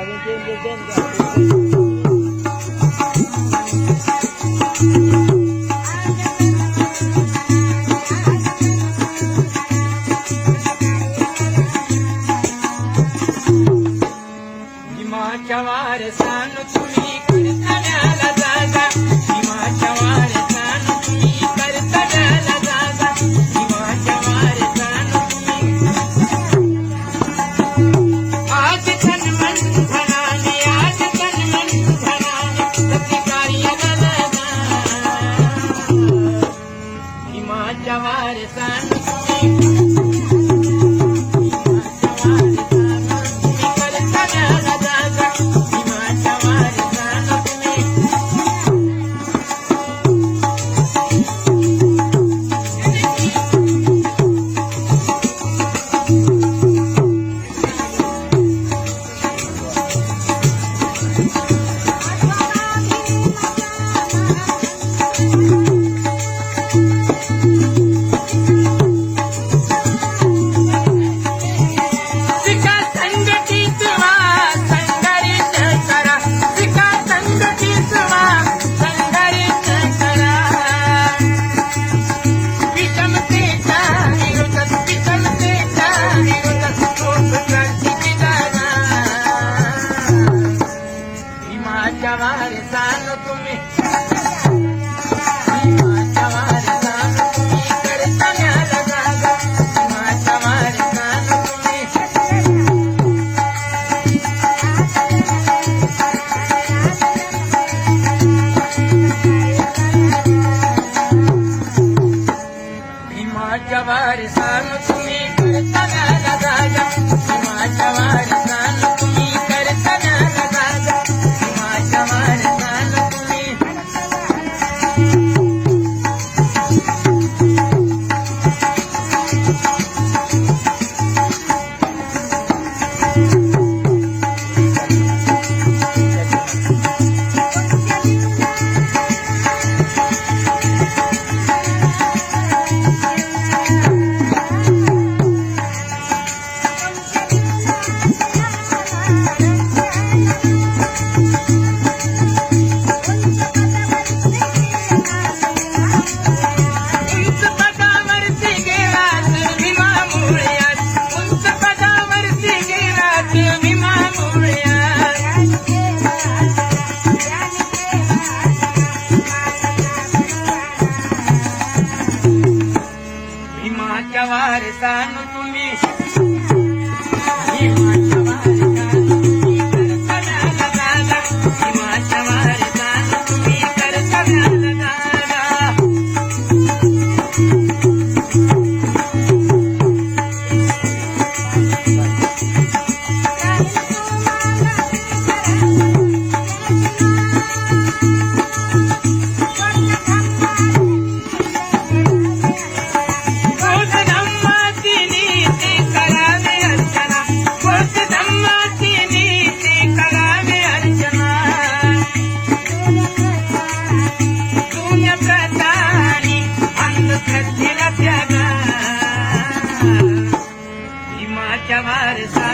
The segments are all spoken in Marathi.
Lagyan ko yung Hare San. वारी चाल तुम्ही वारसान तुम्ही भीमाच्या वारसा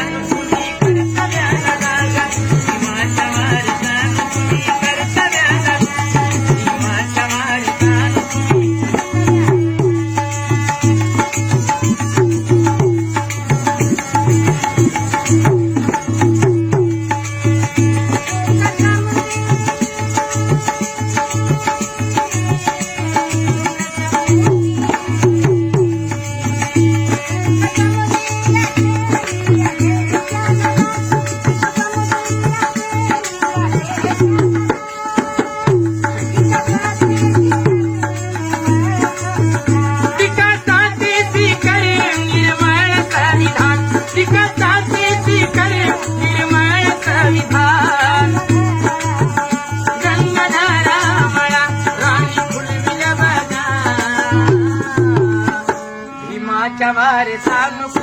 జ్ఞానము